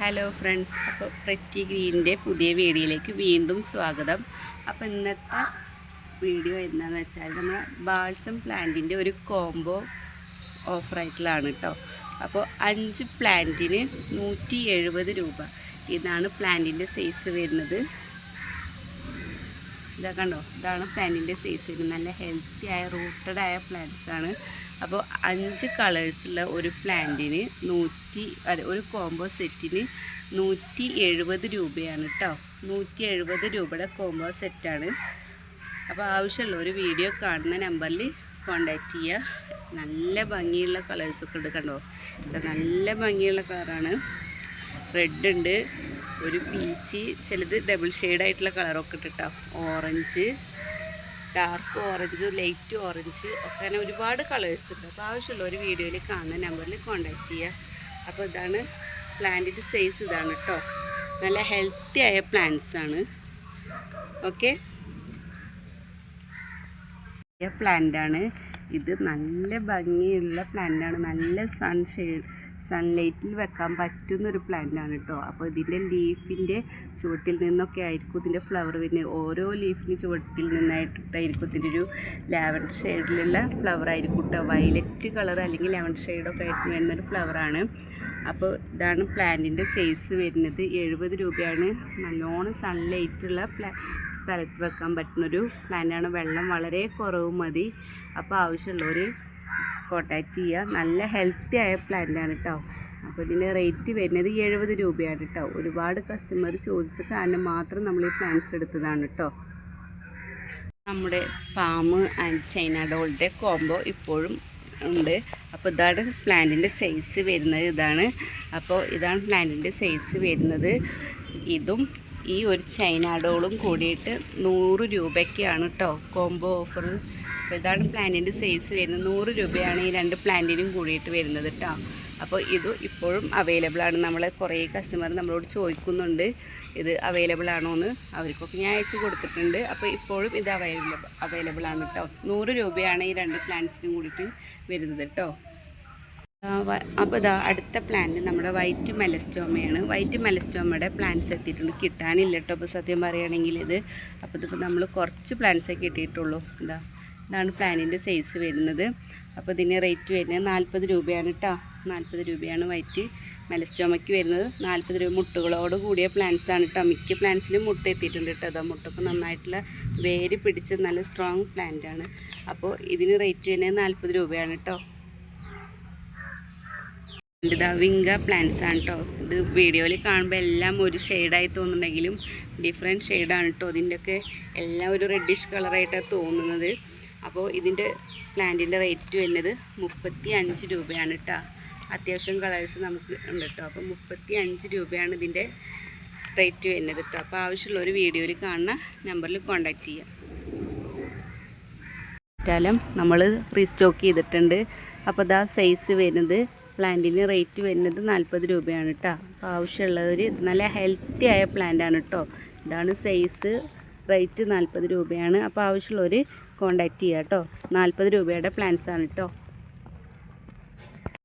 Hello friends അപ്പോൾ pretty ഗ്രീനിന്റെ പുതിയ വീഡിയോയിലേക്ക് വീണ്ടും സ്വാഗതം. അപ്പോൾ ഇന്നത്തെ വീഡിയോ എന്താണെന്ന് വെച്ചാൽ നമ്മൾ ബാൾസം പ്ലാന്റിന്റെ ഒരു കോംബോ ഓഫറായിട്ടുള്ളതാണ് കേട്ടോ അപ്പോൾ അഞ്ച് പ്ലാന്റിന് നൂറ്റി രൂപ. ഇതാണ് പ്ലാന്റിന്റെ സൈസ് വരുന്നത്. ഇതാ കണ്ടോ? ഇതാണ് പ്ലാന്റിന്റെ സൈസ് വരുന്നത് നല്ല ഹെൽത്തി ആയ റൂട്ടഡ് ആയ പ്ലാന്റ്സ് ആണ്. അപ്പോൾ അഞ്ച് കളേഴ്സുള്ള ഒരു പ്ലാന്റിന് നൂറ്റി അല്ല ഒരു കോംബോ സെറ്റിന് നൂറ്റി എഴുപത് രൂപയാണ് കേട്ടോ നൂറ്റി എഴുപത് രൂപയുടെ കോംബോ സെറ്റാണ് അപ്പോൾ ആവശ്യമുള്ള ഒരു വീഡിയോ കാണുന്ന നമ്പറിൽ കോണ്ടാക്റ്റ് ചെയ്യുക നല്ല ഭംഗിയുള്ള കളേഴ്സൊക്കെ ഉണ്ട് കണ്ടോ? നല്ല ഭംഗിയുള്ള കളറാണ് റെഡ് ഉണ്ട്. ഒരു പീച്ച് ചിലത് ഡബിൾ ആയിട്ടുള്ള കളറൊക്കെ ഇട്ടിട്ടോ. Orange dark orange light orange ഒക്കെ അങ്ങനെ ഒരുപാട് കളേഴ്സ് ഉണ്ട്. അപ്പോൾ ആവശ്യമുള്ള ഒരു വീഡിയോയിൽ കാണുന്ന നമ്പറിൽ കോൺടാക്റ്റ് ചെയ്യുക അപ്പോൾ ഇതാണ് പ്ലാന്റിന്റെ സൈസ് ഇതാണ് കേട്ടോ നല്ല ഹെൽത്തി ആയ പ്ലാന്റ്സ് ആണ്. ഓക്കെ പ്ലാന്റാണ് ഇത് നല്ല ഭംഗിയുള്ള പ്ലാന്റാണ് നല്ല സൺ ഷെയ്ഡ് സൺലൈറ്റിൽ വെക്കാൻ പറ്റുന്ന ഒരു പ്ലാന്റാണ് കേട്ടോ അപ്പോൾ ഇതിന്റെ ലീഫിന്റെ ചുവട്ടിൽ നിന്നൊക്കെ ആയിരിക്കും ഇതിന്റെ ഫ്ലവർ പിന്നെ ഓരോ ലീഫിന് ചുവട്ടിൽ നിന്നായിട്ടായിരിക്കും ഇതിന്റെ ഒരു ലാവൻഡർ ഷെയ്ഡിലുള്ള ഫ്ലവർ ആയിരിക്കും കേട്ടോ വയലറ്റ് കളർ അല്ലെങ്കിൽ ലെവൻഡർ ഷെയ്ഡൊക്കെ ആയിട്ട് വരുന്നൊരു ഫ്ലവറാണ് അപ്പോൾ ഇതാണ് പ്ലാന്റിന്റെ സൈസ് വരുന്നത്. എഴുപത് രൂപയാണ്. നല്ലോണം സൺലൈറ്റുള്ള പ്ലാ സ്ഥലത്ത് വെക്കാൻ പറ്റുന്നൊരു പ്ലാന്റാണ് വെള്ളം വളരെ കുറവ് മതി. അപ്പോൾ ആവശ്യമുള്ളവർ കോൺടാക്റ്റ് ചെയ്യുക. നല്ല ഹെൽത്തി ആയ പ്ലാന്റാണ് കേട്ടോ അപ്പോൾ ഇതിന്റെ റേറ്റ് വരുന്നത് എഴുപത് രൂപയാണ് കേട്ടോ ഒരുപാട് കസ്റ്റമർ ചോദിച്ച കാരണം മാത്രം നമ്മൾ ഈ പ്ലാന്റ്സ് എടുത്തതാണ് കേട്ടോ നമ്മുടെ പാമ് ആൻഡ് ചൈന ഡോളിന്റെ കോംബോ ഇപ്പോഴും ഉണ്ട്. അപ്പോൾ ഇതാണ് പ്ലാന്റിന്റെ സൈസ് വരുന്നത് ഇതാണ്. അപ്പോൾ ഇതാണ് പ്ലാന്റിന്റെ സൈസ് വരുന്നത്. ഇതും ഈ ഒരു ചൈന ഡോളും കൂടിയിട്ട് നൂറ് രൂപയ്ക്കാണ് കേട്ടോ കോംബോ ഓഫർ അപ്പോൾ ഇതാണ് പ്ലാന്റിന്റെ സൈസ് വരുന്നത്. നൂറ് രൂപയാണ് ഈ രണ്ട് പ്ലാന്റിനും കൂടിയിട്ട് വരുന്നത് കേട്ടോ അപ്പോൾ ഇത് ഇപ്പോഴും അവൈലബിൾ ആണ്. നമ്മൾ കുറേ കസ്റ്റമർ നമ്മളോട് ചോദിക്കുന്നുണ്ട്. ഇത് അവൈലബിൾ ആണോ എന്ന് അവർക്കൊക്കെ ഞാൻ അയച്ചു കൊടുത്തിട്ടുണ്ട്. അപ്പോൾ ഇപ്പോഴും ഇത് അവൈലബിൾ അവൈലബിൾ ആണ് കേട്ടോ നൂറ് രൂപയാണ് ഈ രണ്ട് പ്ലാന്റ്സിനും കൂടിയിട്ട് വരുന്നത് കേട്ടോ അപ്പോൾ ഇതാ അടുത്ത പ്ലാന്റ് നമ്മുടെ വൈറ്റ് മെലസ്റ്റോമയാണ് വൈറ്റ് മെലസ്റ്റോമയുടെ പ്ലാന്റ്സ് എത്തിയിട്ടുണ്ട്. കിട്ടാനില്ല കേട്ടോ അപ്പോൾ സത്യം പറയുകയാണെങ്കിൽ ഇത്. അപ്പോൾ ഇതിപ്പോൾ നമ്മൾ കുറച്ച് പ്ലാന്റ്സേ കിട്ടിയിട്ടുള്ളൂ. ഇതാ. ഇതാണ് പ്ലാനിന്റെ സൈസ് വരുന്നത്. അപ്പോൾ ഇതിന് റേറ്റ് വരുന്നത് നാൽപ്പത് രൂപയാണ് കേട്ടോ നാൽപ്പത് രൂപയാണ് വൈറ്റ്. മെലസ്റ്റോമയ്ക്ക് വരുന്നത് നാൽപ്പത് രൂപ. മുട്ടുകളോട് കൂടിയ പ്ലാന്റ്സ് ആണ് കേട്ടോ മിക്ക പ്ലാന്റ്സിലും മുട്ട എത്തിയിട്ടുണ്ട് കേട്ടോ അതോ മുട്ടൊക്കെ നന്നായിട്ടുള്ള വേര് പിടിച്ച് നല്ല സ്ട്രോങ് പ്ലാന്റ് ആണ്. അപ്പോൾ ഇതിന് റേറ്റ് വരുന്നത് നാൽപ്പത് രൂപയാണ് കേട്ടോ ഇതാ വിങ്ക പ്ലാന്റ്സ് ആണ് കേട്ടോ ഇത് വീഡിയോയിൽ കാണുമ്പോൾ എല്ലാം ഒരു ഷെയ്ഡായി തോന്നുന്നുണ്ടെങ്കിലും ഡിഫറെന്റ് ഷെയ്ഡാണ് കേട്ടോ ഇതിന്റെയൊക്കെ എല്ലാം ഒരു റെഡിഷ് കളറായിട്ടാണ് തോന്നുന്നത്. അപ്പോൾ ഇതിന്റെ പ്ലാന്റിന്റെ റേറ്റ് വരുന്നത് മുപ്പത്തി അഞ്ച് രൂപയാണ് കേട്ടോ. അത്യാവശ്യം കളേഴ്സ് നമുക്ക് ഉണ്ട് കേട്ടോ. അപ്പോൾ മുപ്പത്തി അഞ്ച് രൂപയാണ് ഇതിന്റെ റേറ്റ് വരുന്നത് കേട്ടോ. അപ്പോൾ ആവശ്യമുള്ള ഒരു വീഡിയോയിൽ കാണുന്ന നമ്പറിൽ കോൺടാക്റ്റ് ചെയ്യാം ാലും നമ്മൾ റീസ്റ്റോക്ക് ചെയ്തിട്ടുണ്ട്. അപ്പോൾ ഇതാ സൈസ് വരുന്നത് പ്ലാന്റിന് റേറ്റ് വരുന്നത് നാൽപ്പത് രൂപയാണ് കേട്ടോ. അപ്പോൾ ആവശ്യമുള്ളവർ നല്ല ഹെൽത്തി ആയ പ്ലാന്റാണ് കേട്ടോ. ഇതാണ് സൈസ് റേറ്റ് നാൽപ്പത് രൂപയാണ്. അപ്പോൾ ആവശ്യമുള്ളവർ കോൺടാക്റ്റ് ചെയ്യുക കേട്ടോ നാൽപ്പത് രൂപയുടെ പ്ലാൻസ് ആണ് കേട്ടോ